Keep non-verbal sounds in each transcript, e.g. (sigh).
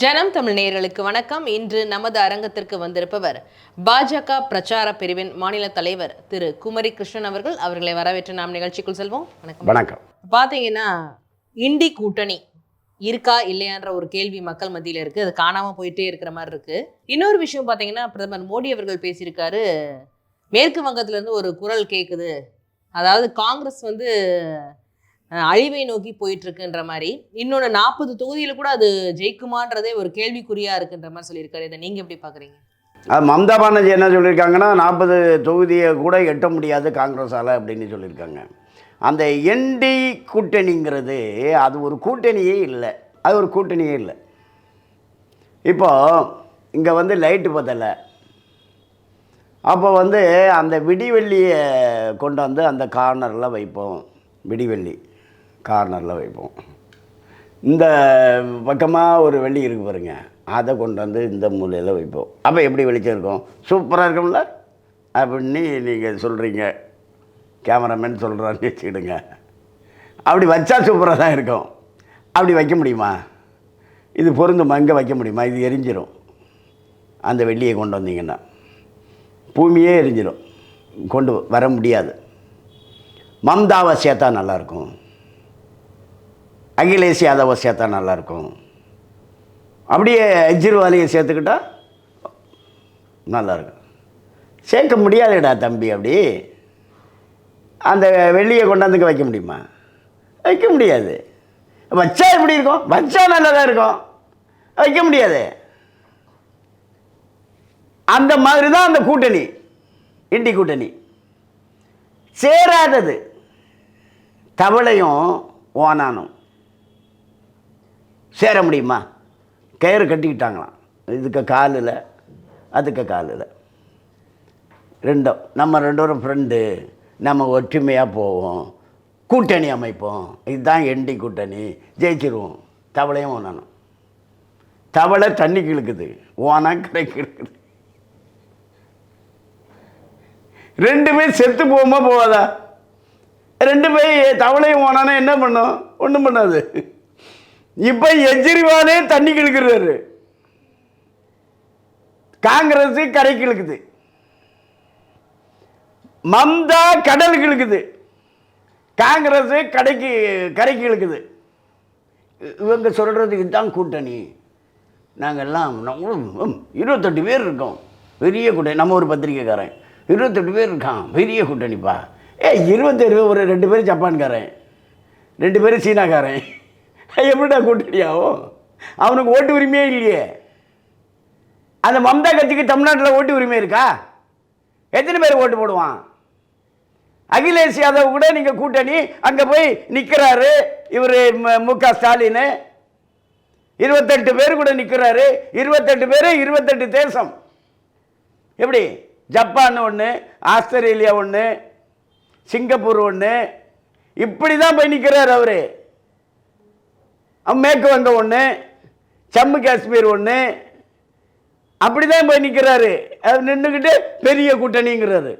ஜனம் தமிழ் நேயர்களுக்கு வணக்கம். இன்று நமது அரங்கத்திற்கு வந்திருப்பவர் பாஜக பிரச்சார பிரிவின் மாநில தலைவர் திரு குமரி கிருஷ்ணன் அவர்கள். அவர்களை வரவேற்று நாம் நிகழ்ச்சிக்குள் செல்வோம். வணக்கம். வணக்கம். பாத்தீங்கன்னா இண்டி கூட்டணி இருக்கா இல்லையான்ற ஒரு கேள்வி மக்கள் மத்தியில இருக்கு. அது காணாம போயிட்டே இருக்கிற மாதிரி இருக்கு. இன்னொரு விஷயம் பாத்தீங்கன்னா பிரதமர் மோடி அவர்கள் பேசியிருக்காரு. மேற்கு வங்கத்துல இருந்து ஒரு குரல் கேக்குது. அதாவது காங்கிரஸ் வந்து அழிவை நோக்கி போயிட்டு இருக்குன்ற மாதிரி. இன்னொன்று நாற்பது தொகுதியில் கூட அது ஜெயிக்குமான்றதே ஒரு கேள்விக்குறியா இருக்குன்ற மாதிரி சொல்லியிருக்காரு. இதை நீங்கள் எப்படி பார்க்குறீங்க அது மம்தா பானர்ஜி என்ன சொல்லியிருக்காங்கன்னா நாற்பது தொகுதியை கூட எட்ட முடியாது காங்கிரஸால் அப்படின்னு சொல்லியிருக்காங்க. அந்த என்டி கூட்டணிங்கிறது அது ஒரு கூட்டணியே இல்லை. அது ஒரு கூட்டணியே இல்லை. இப்போ இங்கே வந்து லைட்டு பதலை அப்போ வந்து அந்த விடிவெள்ளியை கொண்டு வந்து அந்த கார்னரில் வைப்போம். விடிவெள்ளி. கார்னரில் வைப்போம். இந்த பக்கமாக ஒரு வெள்ளி இருக்கு பாருங்க. அதை கொண்டு வந்து இந்த மூலையில் வைப்போம். அப்போ எப்படி வெளிச்சம் இருக்கும்? சூப்பராக இருக்கும்ல? அப்படின்னு நீங்கள் சொல்கிறீங்க கேமராமேன் சொல்கிறான்னு வச்சுக்கிடுங்க. அப்படி வச்சா சூப்பராக தான் இருக்கும். அப்படி வைக்க முடியுமா? இது பொருந்துமா? இங்கே வைக்க முடியுமா? இது எரிஞ்சிடும் அந்த வெள்ளியை கொண்டு வந்தீங்கன்னா. பூமியே எரிஞ்சிடும் கொண்டு வர முடியாது. மம்தாவை சேர்த்தா நல்லாயிருக்கும் அகிலேஷ் யாதவை சேர்த்தா நல்லாயிருக்கும். அப்படியே கெஜ்ரிவாலையை சேர்த்துக்கிட்டா நல்லாயிருக்கும். சேர்க்க முடியாதுடா தம்பி அப்படி. அந்த வெள்ளியை கொண்டாந்துக்க வைக்க முடியுமா? வைக்க முடியாது. வச்சா எப்படி இருக்கும்? வச்சா நல்லதாக இருக்கும். வைக்க முடியாது. அந்த மாதிரி தான் அந்த கூட்டணி. இண்டி கூட்டணி. சேராதது. தவளையும் ஓனானும். சேர முடியுமா? கயிறு கட்டிக்கிட்டாங்களாம். இதுக்கு காலில் அதுக்கு காலில். ரெண்டும். நம்ம ரெண்டு பேரும் ஃப்ரெண்டு நம்ம ஒற்றுமையாக போவோம். கூட்டணி அமைப்போம். இதுதான் எண்டி கூட்டணி. ஜெயிச்சிருவோம். தவளையும் ஓனானும் தவளை தண்ணி கிழக்குது. ஓனா கரைக்கு கிழக்குது. ரெண்டுமே செத்து போகுமா போகாதா? ரெண்டு பேர் தவளையும் ஓனானா என்ன பண்ணும்? ஒன்றும் பண்ணாது. இப்போ எஜ்ரிவாலே தண்ணி கிழக்கிறாரு. காங்கிரஸ் கரை கிழக்குது. மம்தா கடலுக்கு இழுக்குது காங்கிரஸ் கடைக்கு கரைக்கு இழுக்குது இவங்க சொல்கிறதுக்கு தான் கூட்டணி. நாங்கள்லாம் இருபத்தெட்டு பேர் இருக்கோம். பெரிய கூட்டணி நம்ம ஒரு பத்திரிக்கைக்காரன் இருபத்தெட்டு பேர் இருக்கான் பெரிய கூட்டணிப்பா. ஏ இருபத்தேழு ஒரு ரெண்டு பேர் ஜப்பான்காரன். ரெண்டு பேர் சீனாக்காரன். (laughs) எப்படிடா கூட்டணி ஆகும்? அவனுக்கு ஓட்டு உரிமையே இல்லையே. அந்த மம்தா கட்சிக்கு தமிழ்நாட்டில் ஓட்டு உரிமை இருக்கா? எத்தனை பேர் ஓட்டு போடுவான்? அகிலேஷ் யாதவ் கூட நீங்கள் கூட்டணி அங்கே போய் நிற்கிறாரு இவர் மு க ஸ்டாலின். இருபத்தெட்டு பேர் கூட நிற்கிறாரு இருபத்தெட்டு பேர் இருபத்தெட்டு தேசம். எப்படி? ஜப்பான் ஒன்று ஆஸ்திரேலியா ஒன்று சிங்கப்பூர் ஒன்று இப்படி தான் போய் நிற்கிறார் அவர். மேற்கு வங்கம் ஒன்று ஜம்மு காஷ்மீர் ஒன்று அப்படி தான் போய் நிற்கிறாரு அது நின்றுக்கிட்டு பெரிய கூட்டணிங்கிறது.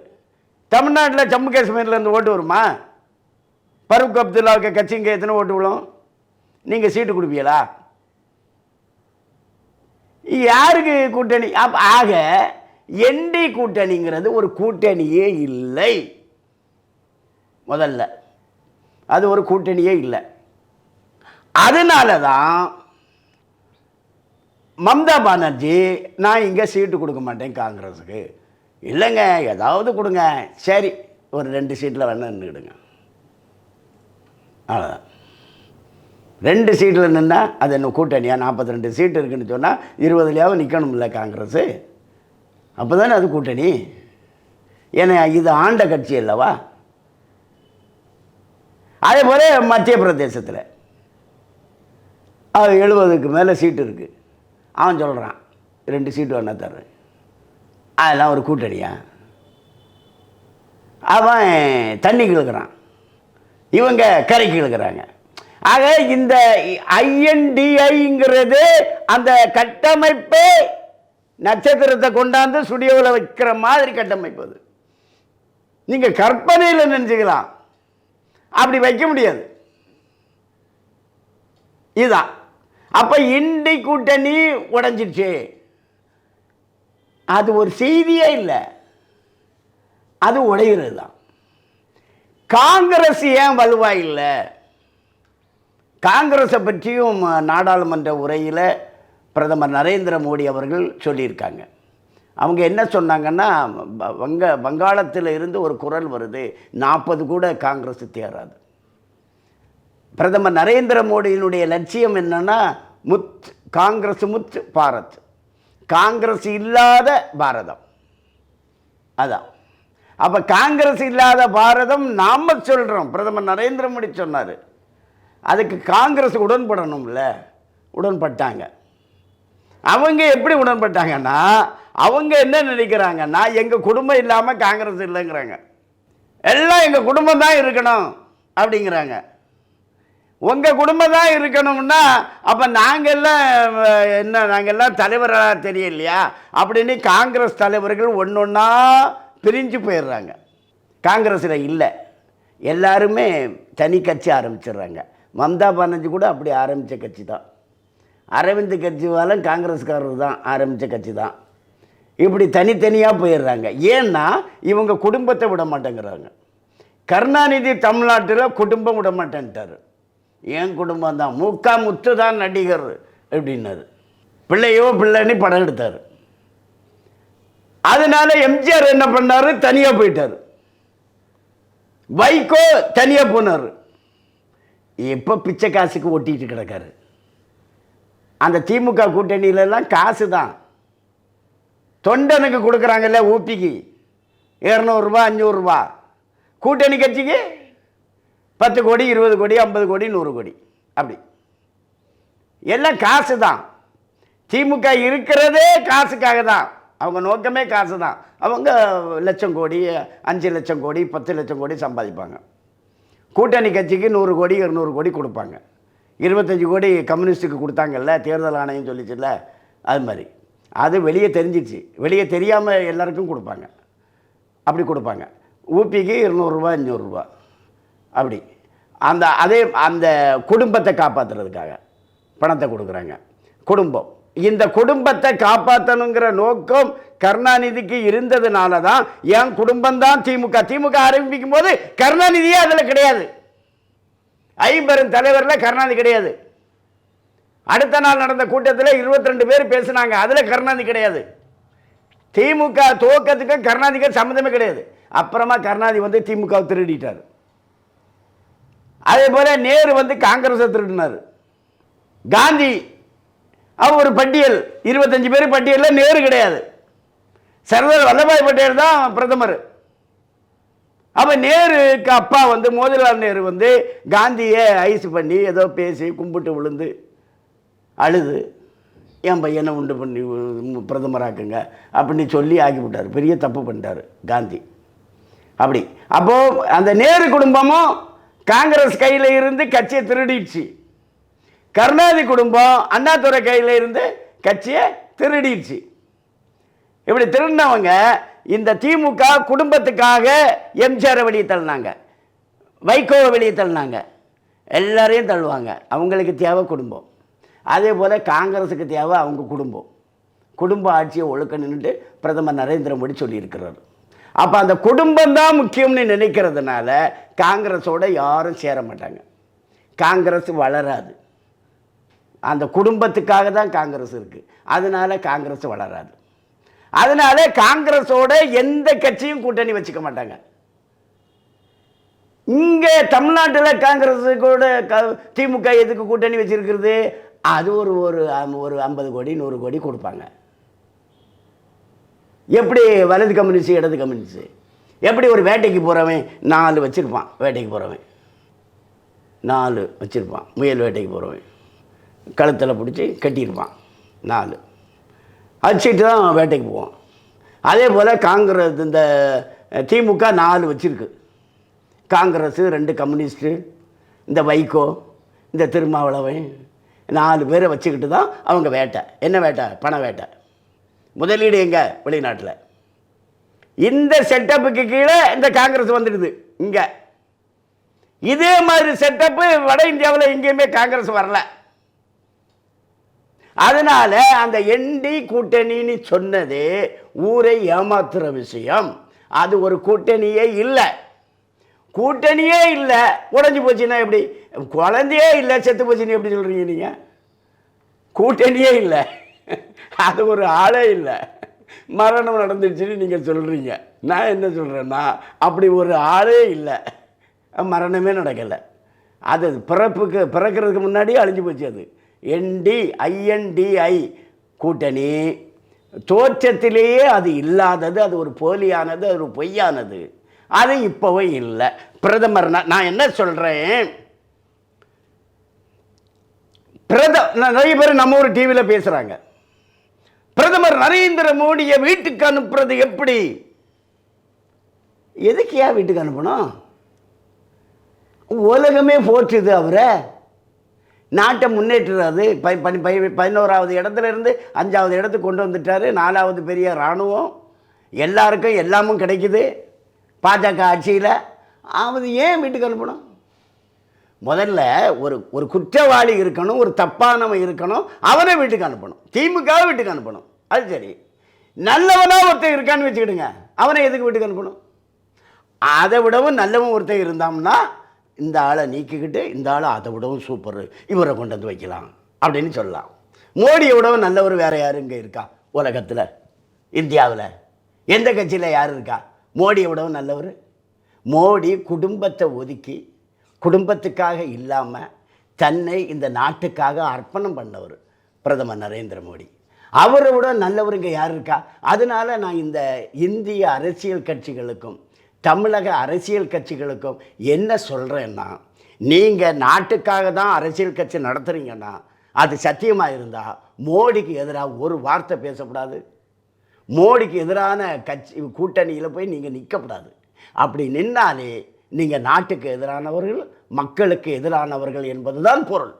தமிழ்நாட்டில் ஜம்மு காஷ்மீர்லேருந்து ஓட்டு வருமா? பருக் அப்துல்லாவுக்கு கட்சிங்க எத்தனை ஓட்டு விழும்? நீங்கள் சீட்டு கொடுப்பீங்களா? யாருக்கு கூட்டணி? அப் ஆக என்டி கூட்டணிங்கிறது ஒரு கூட்டணியே இல்லை. முதல்ல. அது ஒரு கூட்டணியே இல்லை. அதனால தான் மம்தா பானர்ஜி நான் இங்கே சீட்டு கொடுக்க மாட்டேன் காங்கிரஸுக்கு. இல்லைங்க ஏதாவது கொடுங்க. சரி ஒரு ரெண்டு சீட்டில் வேணால் நின்றுடுங்க அவ்வளோதான் ரெண்டு சீட்டில் நின்னால் அது என்ன கூட்டணியாக நாற்பத்தி ரெண்டு சீட்டு இருக்குன்னு சொன்னால் இருபதுலையாவது நிற்கணும்ல காங்கிரஸு. அப்போ தானே அது கூட்டணி. ஏன்னா இது ஆண்ட கட்சி அல்லவா? அதே போல் மத்திய பிரதேசத்தில். அது எழுபதுக்கு மேலே சீட்டு இருக்குது அவன் சொல்கிறான் ரெண்டு சீட்டு வேணா தர்றேன். அதெல்லாம் ஒரு கூட்டணியா? அவன் தண்ணி கிழக்கிறான். இவங்க கரைக்கு இழுக்கிறாங்க ஆக இந்த ஐஎன்டிஐங்கிறது அந்த கட்டமைப்பே நட்சத்திரத்தை கொண்டாந்து ஸ்டுடியோவில் வைக்கிற மாதிரி கட்டமைப்பு அது. நீங்கள் கற்பனையில் நினச்சிக்கலாம். அப்படி வைக்க முடியாது. இதுதான். அப்போ இண்டி கூட்டணி உடைஞ்சிருச்சு. அது ஒரு செய்தியே இல்லை. அது உடைகிறது தான் காங்கிரஸ் ஏன் வலுவா இல்லை? காங்கிரஸை பற்றியும் நாடாளுமன்ற உரையில் பிரதமர் நரேந்திர மோடி அவர்கள் சொல்லியிருக்காங்க. அவங்க என்ன சொன்னாங்கன்னா வங்க வங்காளத்தில் இருந்து ஒரு குரல் வருது நாற்பது கூட காங்கிரஸ் தேராது. பிரதமர் நரேந்திர மோடியினுடைய லட்சியம் என்னன்னா முத் காங்கிரஸ் முத் பாரத். காங்கிரஸ் இல்லாத பாரதம். அதான். அப்போ காங்கிரஸ் இல்லாத பாரதம் நாம் சொல்கிறோம் பிரதமர் நரேந்திர மோடி சொன்னார். அதுக்கு காங்கிரஸ் உடன்படணும்ல. உடன்பட்டாங்க. அவங்க எப்படி உடன்பட்டாங்கன்னா அவங்க என்ன நினைக்கிறாங்கன்னா எங்கள் குடும்பம் இல்லாமல் காங்கிரஸ் இல்லைங்கிறாங்க. எல்லாம் எங்கள் குடும்பம் தான் இருக்கணும் அப்படிங்கிறாங்க. உங்கள் குடும்பம் தான் இருக்கணும்னா அப்போ நாங்கள்லாம் என்ன நாங்கள்லாம் தலைவராக தெரியலையா? அப்படின்னு காங்கிரஸ் தலைவர்கள் ஒன்று ஒன்றா பிரிஞ்சு போயிடுறாங்க. காங்கிரஸில் இல்லை. எல்லாருமே தனி கட்சி ஆரம்பிச்சிடுறாங்க. மம்தா பானர்ஜி கூட அப்படி ஆரம்பித்த கட்சி தான். அரவிந்த் கெஜ்ரிவாலும் காங்கிரஸ்காரர் தான் ஆரம்பித்த கட்சி தான். இப்படி தனித்தனியாக போயிடுறாங்க. ஏன்னா இவங்க குடும்பத்தை விட மாட்டேங்கிறாங்க. கருணாநிதி தமிழ்நாட்டில் குடும்பம் விட மாட்டேன்ட்டார். என் குடும்பம் தான். முக்கா முத்து தான் நடிகர் அப்படின்னாரு. பிள்ளையோ பிள்ளைன்னு படம் எடுத்தார். அதனால எம்ஜிஆர் என்ன பண்ணாரு? தனியாக போயிட்டார். வைகோ தனியாக போனார். எப்போ பிச்சை காசுக்கு ஒட்டிட்டு கிடக்காரு? அந்த திமுக கூட்டணியிலலாம் காசு தான். தொண்டனுக்கு கொடுக்குறாங்கல்ல ஊப்பிக்கு இரநூறுபா அஞ்சூறுரூபா கூட்டணி கட்சிக்கு பத்து கோடி இருபது கோடி ஐம்பது கோடி நூறு கோடி. அப்படி. எல்லாம் காசு தான். திமுக இருக்கிறதே காசுக்காக தான். அவங்க நோக்கமே காசு தான். அவங்க லட்சம் கோடி அஞ்சு லட்சம் கோடி பத்து லட்சம் கோடி சம்பாதிப்பாங்க. கூட்டணி கட்சிக்கு நூறு கோடி இருநூறு கோடி கொடுப்பாங்க. இருபத்தஞ்சி கோடி கம்யூனிஸ்ட்டுக்கு கொடுத்தாங்கல்ல தேர்தல் ஆணையம் சொல்லிச்சுல்ல அது மாதிரி. அது வெளியே தெரிஞ்சிச்சு. வெளியே தெரியாமல் எல்லாருக்கும் கொடுப்பாங்க. அப்படி கொடுப்பாங்க. ஊபிக்கு இருநூறுபா அஞ்சூறுரூவா அப்படி. அந்த அதே அந்த குடும்பத்தை காப்பாற்றுறதுக்காக பணத்தை கொடுக்குறாங்க. குடும்பம். இந்த குடும்பத்தை காப்பாற்றணுங்கிற நோக்கம் கருணாநிதிக்கு இருந்ததுனால தான் என் குடும்பம் தான் திமுக. திமுக ஆரம்பிக்கும் போது கருணாநிதியே அதில் கிடையாது. ஐம்பெரும் தலைவரில் கருணாநிதி கிடையாது. அடுத்த நாள் நடந்த கூட்டத்தில் 22 பேர் பேசினாங்க. அதில் கருணாநிதி கிடையாது. திமுக துவக்கத்துக்கும் கருணாநிதிக்கும் சம்மந்தமே கிடையாது. அப்புறமா கருணாநிதி வந்து திமுக திருடிட்டார். அதே போல் நேரு வந்து காங்கிரஸை திருடினார். காந்தி அவர் ஒரு பட்டியல் இருபத்தஞ்சு பேர் பட்டியலில் நேரு கிடையாது. சர்தார் வல்லபாய் பட்டேல் தான் பிரதமர். அப்போ நேருக்கு அப்பா வந்து மோதிலால் நேரு வந்து காந்தியை ஐஸ் பண்ணி ஏதோ பேசி கும்பிட்டு விழுந்து அழுது என் பையனை உண்டு பண்ணி பிரதமராக்குங்க அப்படின்னு சொல்லி ஆக்கி விட்டார் பெரிய தப்பு பண்ணிட்டார் காந்தி. அப்படி. அப்போது அந்த நேரு குடும்பமும் காங்கிரஸ் கையில் இருந்து கட்சியை திருடிடுச்சு. கருணாநிதி குடும்பம் அண்ணாதுரை கையில் இருந்து கட்சியை திருடிடுச்சு. இப்படி திருடினவங்க இந்த திமுக குடும்பத்துக்காக எம்ஜிஆரை வெளியே தள்ளினாங்க. வைகோவை வெளியே தள்ளினாங்க. எல்லாரையும் தள்ளுவாங்க. அவங்களுக்கு தேவை குடும்பம். அதே போல் காங்கிரஸுக்கு தேவை அவங்க குடும்பம். குடும்ப ஆட்சியை ஒழுக்க நின்றுட்டு பிரதமர் நரேந்திர மோடி சொல்லியிருக்கிறார். அப்போ அந்த குடும்பம் தான் முக்கியம்னு நினைக்கிறதுனால காங்கிரஸோட யாரும் சேர மாட்டாங்க. காங்கிரஸ் வளராது. அந்த குடும்பத்துக்காக தான் காங்கிரஸ் இருக்குது அதனால காங்கிரஸ் வளராது. அதனால காங்கிரஸோட எந்த கட்சியும் கூட்டணி வச்சுக்க மாட்டாங்க. இங்கே தமிழ்நாட்டில் காங்கிரஸ் கூட க திமுக எதுக்கு கூட்டணி வச்சிருக்கிறது? அது ஒரு ஒரு ஒரு ஐம்பது கோடி நூறு கோடி கொடுப்பாங்க. எப்படி வலது கம்யூனிஸ்ட் இடது கம்யூனிஸ்ட்? எப்படி ஒரு வேட்டைக்கு போகிறவன் நாலு வச்சுருப்பான் வேட்டைக்கு போகிறவன் நாலு வச்சுருப்பான் முயல் வேட்டைக்கு போகிறவன் கழுத்தில் பிடிச்சி கட்டியிருப்பான் நாலு. அடிச்சுட்டு தான் வேட்டைக்கு போவான். அதே போல் காங்கிரஸ் இந்த திமுக நாலு வச்சுருக்கு. காங்கிரஸ் ரெண்டு கம்யூனிஸ்ட்டு இந்த வைகோ இந்த திருமாவளவன் நாலு பேரை வச்சுக்கிட்டு தான் அவங்க வேட்டை. என்ன வேட்டை? பண வேட்டை. முதலீடு எங்கே? வெளிநாட்டில். இந்த செட்டப்புக்கு கீழே இந்த காங்கிரஸ் வந்துடுது. இங்கே. இதே மாதிரி செட்டப்பு வட இந்தியாவில் எங்கேயுமே காங்கிரஸ் வரல. அதனால அந்த என்டி கூட்டணின்னு சொன்னது ஊரை ஏமாத்துற விஷயம். அது ஒரு கூட்டணியே இல்லை. கூட்டணியே இல்லை. உடஞ்சி போச்சுன்னா எப்படி? குழந்தையே இல்லை செத்து போச்சுன்னு எப்படி சொல்றீங்க நீங்க? கூட்டணியே இல்லை. (laughs) அது ஒரு ஆளே இல்லை. மரணம் நடந்துருச்சுன்னு நீங்கள் சொல்கிறீங்க நான் என்ன சொல்கிறேன்னா அப்படி ஒரு ஆளே இல்லை. மரணமே நடக்கலை. அது பிறப்புக்கு பிறக்கிறதுக்கு முன்னாடியே அழிஞ்சு போச்சு அது. என்டி ஐஎன்டிஐ கூட்டணி. தோற்றத்திலேயே அது இல்லாதது அது ஒரு போலியானது அது ஒரு பொய்யானது. அது இப்போவும் இல்லை. பிரதமர் நான் என்ன சொல்கிறேன் பிரத நான் நிறைய பேர் நம்ம ஒரு டிவியில் பேசுகிறாங்க பிரதமர் நரேந்திர மோடியை வீட்டுக்கு அனுப்புறது எப்படி? எதுக்கு ஏன் வீட்டுக்கு அனுப்பணும்? உலகமே போற்றுது அவரை. நாட்டை முன்னேற்றுறாரு பை பனி பை பதினோராவது இடத்துல இருந்து அஞ்சாவது இடத்துக்கு கொண்டு வந்துட்டாரு. நாலாவது பெரிய இராணுவம். எல்லாருக்கும் எல்லாமும் கிடைக்குது. பாஜக ஆட்சியில். அவர் ஏன் வீட்டுக்கு அனுப்பணும்? முதல்ல ஒரு ஒரு குற்றவாளி இருக்கணும் ஒரு தப்பானவன் இருக்கணும் அவனை வீட்டுக்கு அனுப்பணும். திமுக வீட்டுக்கு அனுப்பணும். அது சரி. நல்லவனாக ஒருத்தன் இருக்கான்னு வச்சுக்கிடுங்க. அவனை எதுக்கு வீட்டுக்கு அனுப்பணும்? அதை விடவும் நல்லவன் ஒருத்தன் இருந்தான்னா இந்த ஆளை நீக்கிக்கிட்டு இந்த ஆளை அதை விடவும் சூப்பர் இவரை கொண்டு வந்து வைக்கலாம். அப்படின்னு சொல்லலாம். மோடியை விடவும் நல்லவர் வேறு யாரும் இங்கே இருக்கா? உலகத்தில். இந்தியாவில். எந்த கட்சியில் யார் இருக்கா? மோடியை விடவும் நல்லவர். மோடி குடும்பத்தை ஒதுக்கி குடும்பத்துக்காக இல்லாமல் தன்னை இந்த நாட்டுக்காக அர்ப்பணம் பண்ணவர் பிரதமர் நரேந்திர மோடி. அவரை விட நல்லவருங்க யார் இருக்கா? அதனால நான் இந்த இந்திய அரசியல் கட்சிகளுக்கும் தமிழக அரசியல் கட்சிகளுக்கும் என்ன சொல்கிறேன்னா நீங்கள் நாட்டுக்காக தான் அரசியல் கட்சி நடத்துகிறீங்கன்னா அது சத்தியமாக இருந்தால் மோடிக்கு எதிராக ஒரு வார்த்தை பேசக்கூடாது மோடிக்கு எதிரான கட்சி கூட்டணியில் போய் நீங்கள் நிற்கக்கூடாது அப்படி நின்னாலே நீங்கள் நாட்டுக்கு எதிரானவர்கள் மக்களுக்கு எதிரானவர்கள் என்பதுதான் பொருள்.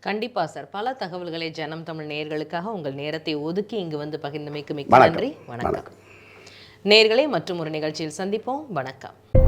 கண்டிப்பா சார். பல தகவல்களை ஜனம் தமிழ் நேயர்களுக்காக உங்கள் நேரத்தை ஒதுக்கி இங்கு வந்து பகிர்ந்தமைக்கு மிக்க. நன்றி. வணக்கம். நேயர்களை மற்றும் ஒரு நிகழ்ச்சியில் சந்திப்போம். வணக்கம்.